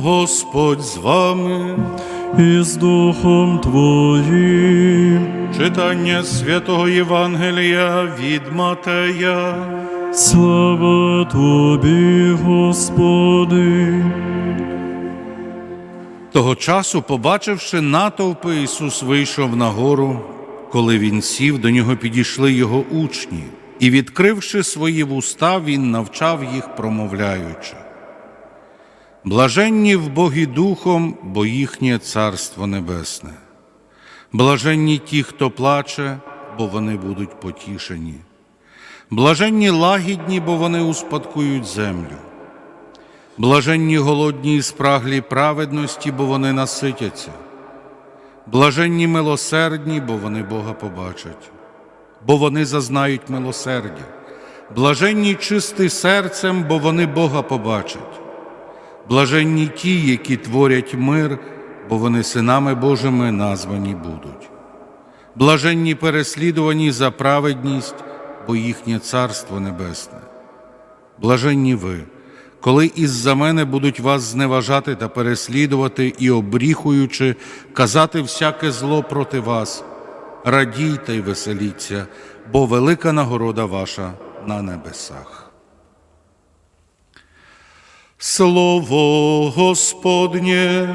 Господь з вами. і з Духом Твоїм. Читання святого Євангелія від Матея. Слава Тобі, Господи. Того часу, побачивши натовпи, Ісус вийшов на гору. Коли він сів, до нього підійшли його учні, і, відкривши свої вуста, він навчав їх, промовляючи. Блаженні в Богі Духом, бо їхнє Царство Небесне. Блаженні ті, хто плаче, бо вони будуть потішені. Блаженні лагідні, бо вони успадкують землю. Блаженні голодні і спраглі праведності, бо вони наситяться. Блаженні милосердні, бо вони Бога побачать, бо вони зазнають милосердя. Блаженні чисті серцем, бо вони Бога побачать. Блаженні ті, які творять мир, бо вони синами Божими названі будуть. Блаженні переслідувані за праведність, бо їхнє Царство Небесне. Блаженні ви, коли із-за мене будуть вас зневажати та переслідувати і обріхуючи, казати всяке зло проти вас, радійте й веселіться, бо велика нагорода ваша на небесах. Слово Господнє.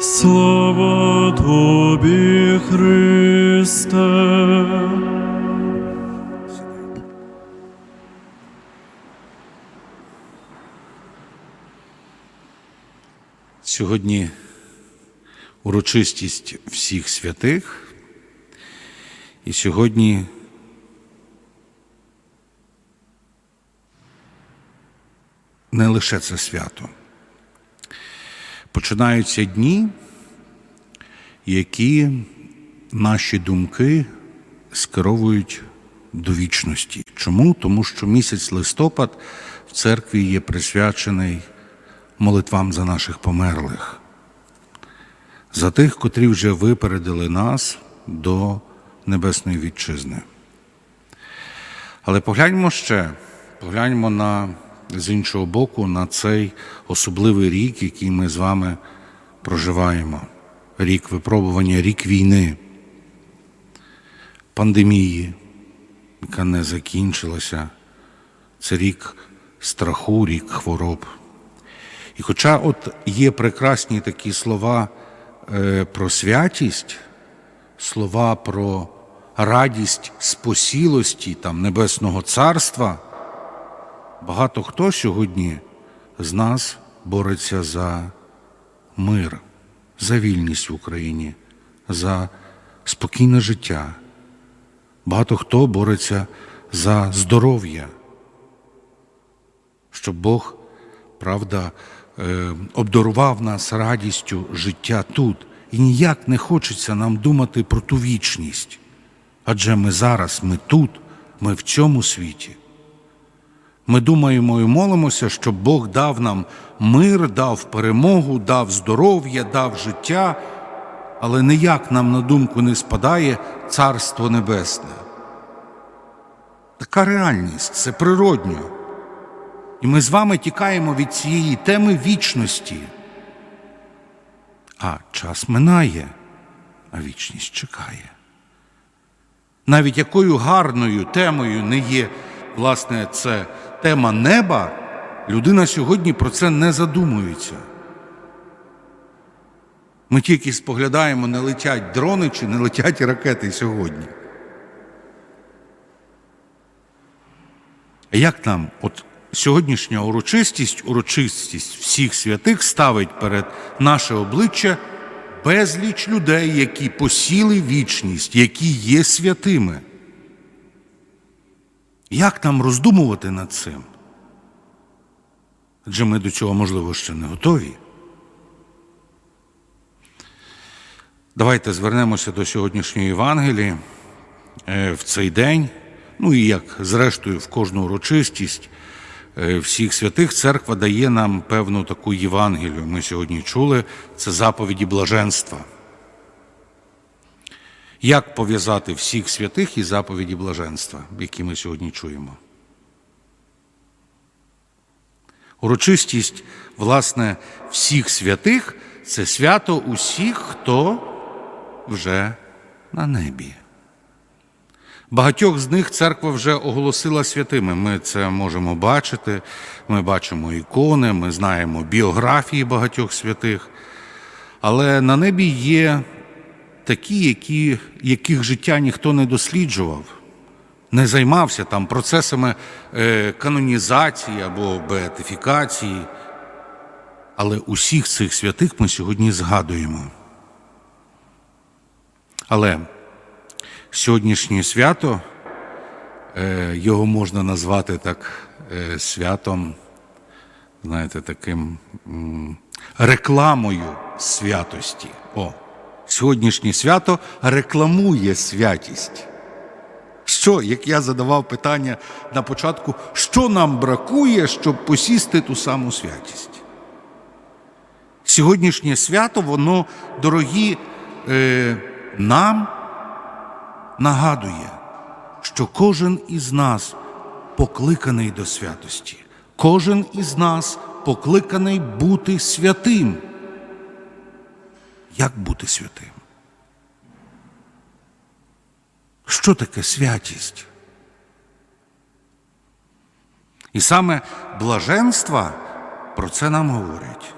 Слава Тобі, Христе. Сьогодні урочистість всіх святих, і сьогодні не лише це свято. Починаються дні, які наші думки скеровують до вічності. Чому? Тому що місяць листопад в церкві є присвячений молитвам за наших померлих, за тих, котрі вже випередили нас до Небесної Вітчизни. Але погляньмо ще, погляньмо на, з іншого боку на цей особливий рік, який ми з вами проживаємо. Рік випробування, рік війни, пандемії, яка не закінчилася. Це рік страху, рік хвороб. І хоча от є прекрасні такі слова е, про святість, слова про радість спосілості там, Небесного Царства, багато хто сьогодні з нас бореться за мир, за вільність в Україні, за спокійне життя. Багато хто бореться за здоров'я, щоб Бог, правда, е, обдарував нас радістю життя тут. І ніяк не хочеться нам думати про ту вічність. Адже ми зараз, ми тут, ми в цьому світі. Ми думаємо і молимося, щоб Бог дав нам мир, дав перемогу, дав здоров'я, дав життя, але ніяк нам на думку не спадає Царство Небесне. Така реальність, це природньо. І ми з вами тікаємо від цієї теми вічності. А час минає, а вічність чекає. Навіть якою гарною темою не є, власне, це тема неба, людина сьогодні про це не задумується. Ми тільки споглядаємо, не летять дрони чи не летять ракети сьогодні. Як нам от сьогоднішня урочистість, урочистість всіх святих ставить перед наше обличчя безліч людей, які посіли вічність, які є святими? Як нам роздумувати над цим? Адже ми до цього, можливо, ще не готові. Давайте звернемося до сьогоднішньої Євангелії Е, в цей день. Ну і як зрештою в кожну урочистість е, всіх святих церква дає нам певну таку Євангелію. Ми сьогодні чули це заповіді блаженства. Як пов'язати всіх святих і заповіді блаженства, які ми сьогодні чуємо? Урочистість, власне, всіх святих це свято усіх, хто вже на небі. Багатьох з них церква вже оголосила святими. Ми це можемо бачити. Ми бачимо ікони, ми знаємо біографії багатьох святих. Але на небі є такі, які, яких життя ніхто не досліджував, не займався там процесами е, канонізації або беатифікації. Але усіх цих святих ми сьогодні згадуємо. Але сьогоднішнє свято, е, його можна назвати так е, святом, знаєте, таким рекламою святості. О, сьогоднішнє свято рекламує святість. Що, як я задавав питання на початку, що нам бракує, щоб посісти ту саму святість? Сьогоднішнє свято, воно, дорогі, е, нам нагадує, що кожен із нас покликаний до святості, кожен із нас покликаний бути святим. Як бути святим? Що таке святість? І саме блаженства про це нам говорять.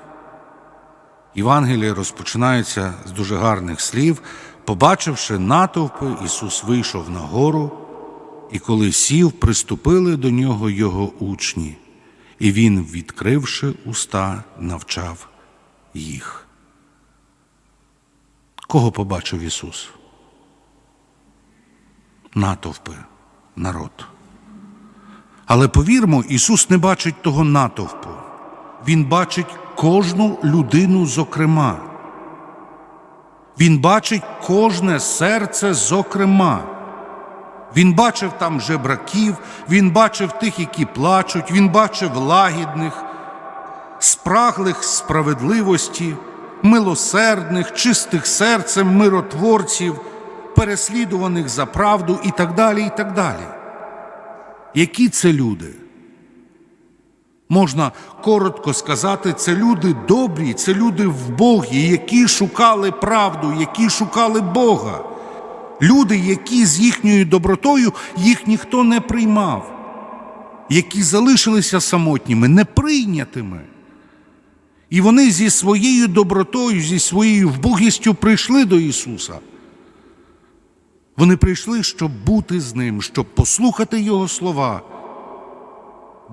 Євангеліє розпочинається з дуже гарних слів. Побачивши натовпи, Ісус вийшов на гору, і коли сів, приступили до нього його учні, і Він, відкривши уста, навчав їх. Кого побачив Ісус? Натовпи, народ. Але повірмо, Ісус не бачить того натовпу. Він бачить кожну людину зокрема. Він бачить кожне серце зокрема. Він бачив там жебраків, він бачив тих, які плачуть, він бачив лагідних, спраглих справедливості, милосердних, чистих серцем миротворців, переслідуваних за правду і так далі, і так далі. Які це люди? Можна коротко сказати, це люди добрі, це люди в Богі, які шукали правду, які шукали Бога. Люди, які з їхньою добротою їх ніхто не приймав, які залишилися самотніми, неприйнятими. І вони зі своєю добротою, зі своєю вбогістю прийшли до Ісуса. Вони прийшли, щоб бути з Ним, щоб послухати Його слова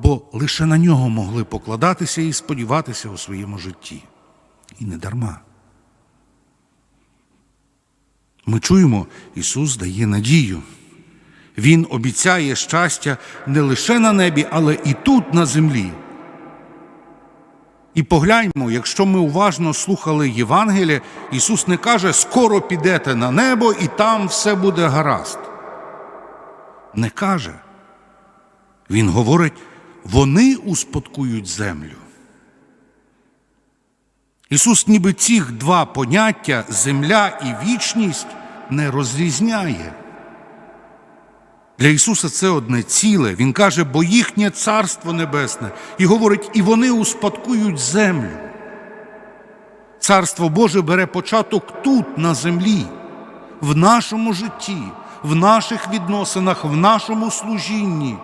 бо лише на нього могли покладатися і сподіватися у своєму житті. І не дарма. Ми чуємо, Ісус дає надію. Він обіцяє щастя не лише на небі, але і тут, на землі. І погляньмо, якщо ми уважно слухали Євангеліє, Ісус не каже, скоро підете на небо і там все буде гаразд. Не каже. Він говорить, вони успадкують землю. Ісус ніби цих два поняття земля і вічність не розрізняє. Для Ісуса це одне ціле. Він каже, бо їхнє Царство Небесне, і говорить, і вони успадкують землю. Царство Боже бере початок тут, на землі, в нашому житті, в наших відносинах, в нашому служінні.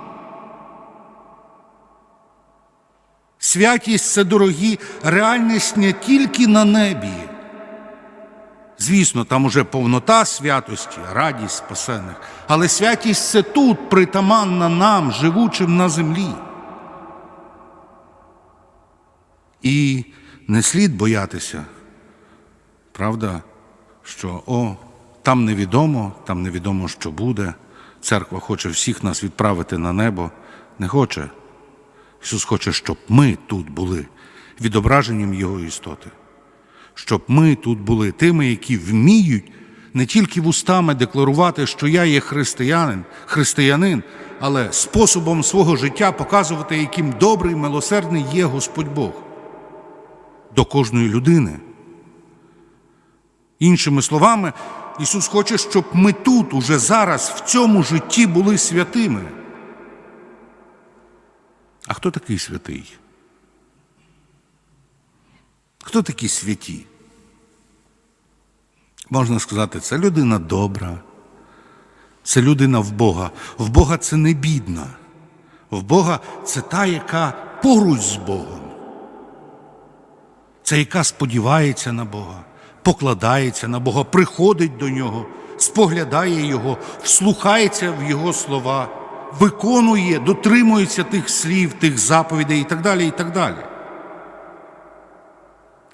Святість це дорогі реальність не тільки на небі. Звісно, там уже повнота святості, радість спасених, але святість це тут притаманна нам, живучим на землі. І не слід боятися, правда, що о, там невідомо, там невідомо, що буде. Церква хоче всіх нас відправити на небо, не хоче. Ісус хоче, щоб ми тут були відображенням Його істоти, щоб ми тут були тими, які вміють не тільки вустами декларувати, що я є християнин, християнин, але способом свого життя показувати, яким добрий, милосердний є Господь Бог до кожної людини. Іншими словами, Ісус хоче, щоб ми тут, уже зараз, в цьому житті були святими. А хто такий святий? Хто такі святі? Можна сказати, це людина добра, це людина в Бога. В Бога це не бідна. В Бога це та, яка поруч з Богом. Це яка сподівається на Бога, покладається на Бога, приходить до Нього, споглядає Його, вслухається в Його слова, виконує, дотримується тих слів, тих заповідей і так далі. і так далі.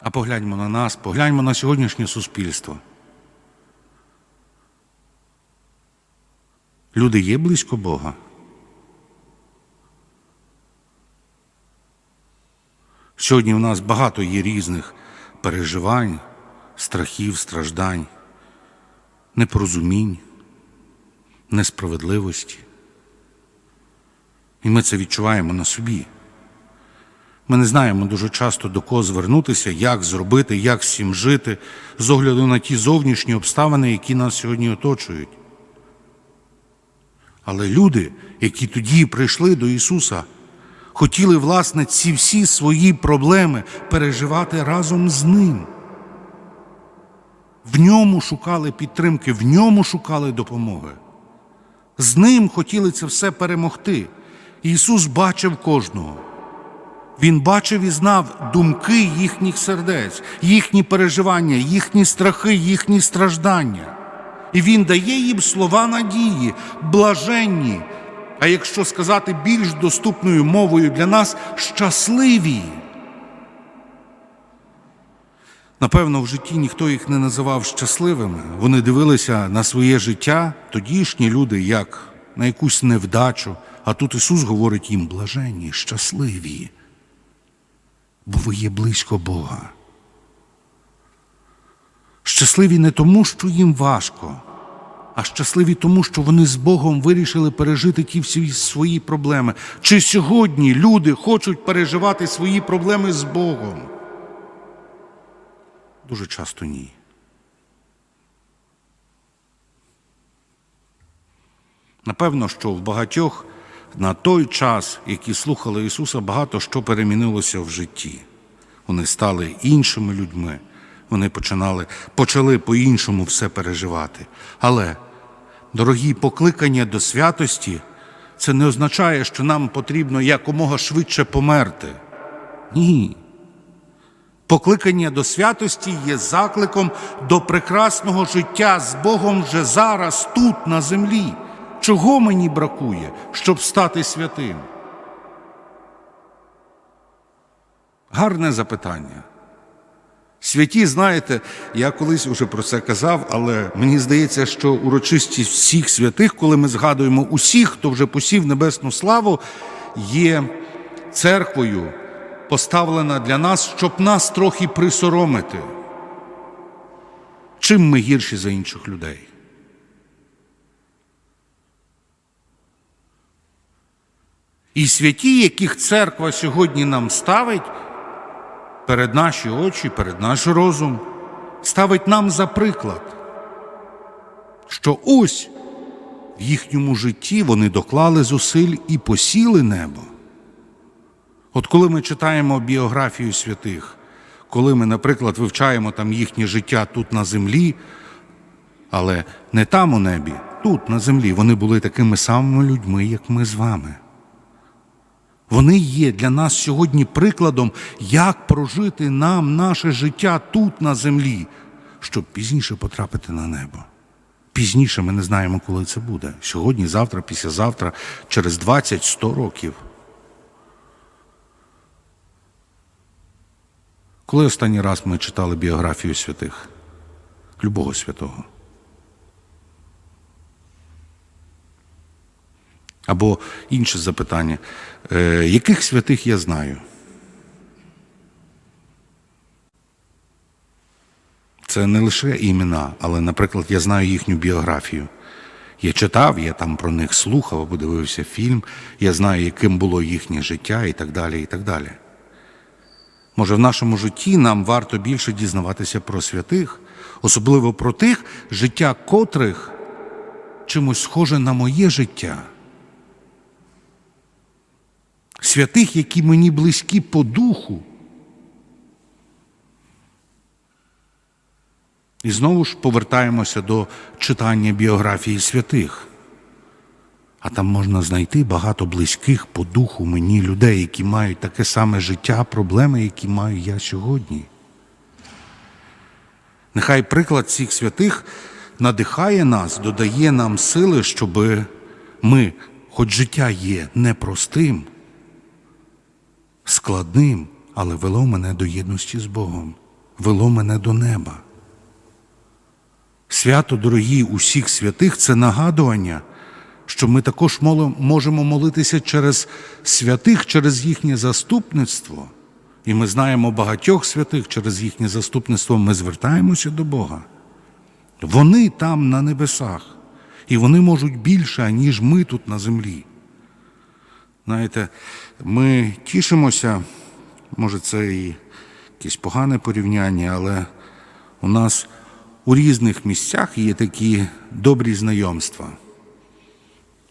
А погляньмо на нас, погляньмо на сьогоднішнє суспільство. Люди є близько Бога. Сьогодні в нас багато є різних переживань, страхів, страждань, непорозумінь, несправедливості. І ми це відчуваємо на собі. Ми не знаємо дуже часто до кого звернутися, як зробити, як цим жити, з огляду на ті зовнішні обставини, які нас сьогодні оточують. Але люди, які тоді прийшли до Ісуса, хотіли, власне, ці всі свої проблеми переживати разом з Ним. В ньому шукали підтримки, в ньому шукали допомоги. З ним хотіли це все перемогти. Ісус бачив кожного. Він бачив і знав думки їхніх сердець, їхні переживання, їхні страхи, їхні страждання. І Він дає їм слова надії, блаженні, а якщо сказати більш доступною мовою для нас, щасливі. Напевно, в житті ніхто їх не називав щасливими. Вони дивилися на своє життя, тодішні люди, як на якусь невдачу. А тут Ісус говорить їм блаженні, щасливі, бо ви є близько Бога. Щасливі не тому, що їм важко, а щасливі тому, що вони з Богом вирішили пережити ті всі свої проблеми. Чи сьогодні люди хочуть переживати свої проблеми з Богом? Дуже часто ні. Напевно, що в багатьох на той час, які слухали Ісуса, багато що перемінилося в житті. Вони стали іншими людьми, вони починали, почали по-іншому все переживати. Але, дорогі покликання до святості, це не означає, що нам потрібно якомога швидше померти. Ні. Покликання до святості є закликом до прекрасного життя з Богом вже зараз, тут, на землі. Чого мені бракує, щоб стати святим? Гарне запитання. Святі, знаєте, я колись уже про це казав, але мені здається, що урочистість всіх святих, коли ми згадуємо усіх, хто вже посів небесну славу, є церквою, поставлена для нас, щоб нас трохи присоромити. Чим ми гірші за інших людей? І святі, яких церква сьогодні нам ставить перед наші очі, перед наш розум, ставить нам за приклад, що ось в їхньому житті вони доклали зусиль і посіли небо. От коли ми читаємо біографію святих, коли ми, наприклад, вивчаємо там їхнє життя тут на землі, але не там у небі, тут на землі, вони були такими самими людьми, як ми з вами. Вони є для нас сьогодні прикладом, як прожити нам наше життя тут на землі, щоб пізніше потрапити на небо. Пізніше ми не знаємо, коли це буде. Сьогодні, завтра, післязавтра, через 20-100 років. Коли останній раз ми читали біографію святих? Любого святого. Або інше запитання. Е, яких святих я знаю? Це не лише імена, але, наприклад, я знаю їхню біографію. Я читав, я там про них слухав або дивився фільм, я знаю, яким було їхнє життя і так далі. і так далі. Може, в нашому житті нам варто більше дізнаватися про святих, особливо про тих, життя котрих чимось схоже на моє життя. Святих, які мені близькі по духу. І знову ж повертаємося до читання біографії святих. А там можна знайти багато близьких по духу мені людей, які мають таке саме життя, проблеми, які маю я сьогодні. Нехай приклад цих святих надихає нас, додає нам сили, щоб ми, хоч життя є непростим, складним, але вело мене до єдності з Богом, вело мене до неба. Свято, дорогі усіх святих, це нагадування, що ми також можемо молитися через святих, через їхнє заступництво. І ми знаємо багатьох святих через їхнє заступництво ми звертаємося до Бога. Вони там на небесах, і вони можуть більше, ніж ми тут на землі. Знаєте, ми тішимося, може, це і якесь погане порівняння, але у нас у різних місцях є такі добрі знайомства.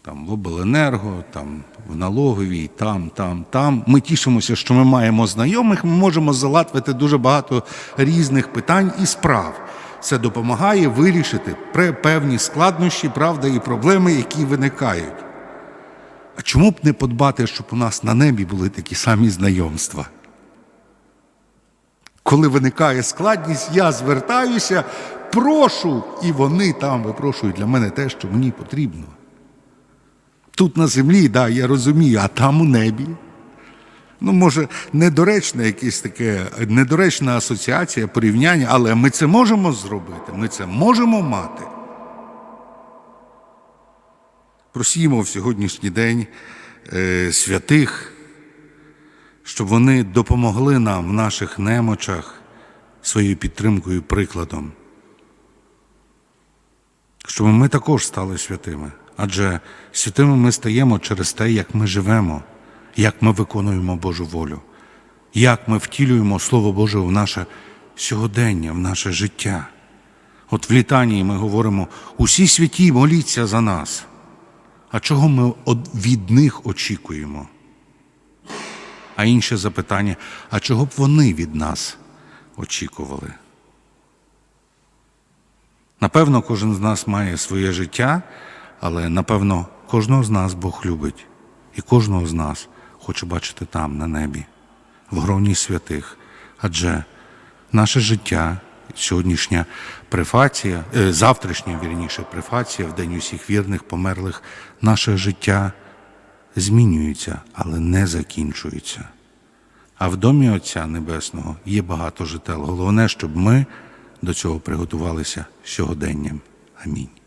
Там в обленерго, там в налоговій, там, там, там. Ми тішимося, що ми маємо знайомих, ми можемо залатвити дуже багато різних питань і справ. Це допомагає вирішити певні складнощі, правда, і проблеми, які виникають. А чому б не подбати, щоб у нас на небі були такі самі знайомства? Коли виникає складність, я звертаюся, прошу, і вони там випрошують для мене те, що мені потрібно. Тут на землі, да, я розумію, а там у небі. Ну, може, недоречна якесь таке, недоречна асоціація, порівняння, але ми це можемо зробити, ми це можемо мати. Просімо в сьогоднішній день е, святих, щоб вони допомогли нам в наших немочах своєю підтримкою і прикладом. Щоб ми також стали святими. Адже святими ми стаємо через те, як ми живемо, як ми виконуємо Божу волю, як ми втілюємо Слово Боже в наше сьогодення, в наше життя. От в літанні ми говоримо: усі святі моліться за нас. А чого ми від них очікуємо? А інше запитання: а чого б вони від нас очікували? Напевно, кожен з нас має своє життя, але напевно кожного з нас Бог любить, і кожного з нас хоче бачити там, на небі, в гроні святих. Адже наше життя, сьогоднішня префація, е, завтрашня, вірніше, префація в день усіх вірних померлих, наше життя змінюється, але не закінчується. А в домі Отця Небесного є багато жител. Головне, щоб ми до цього приготувалися сьогоденням. Амінь.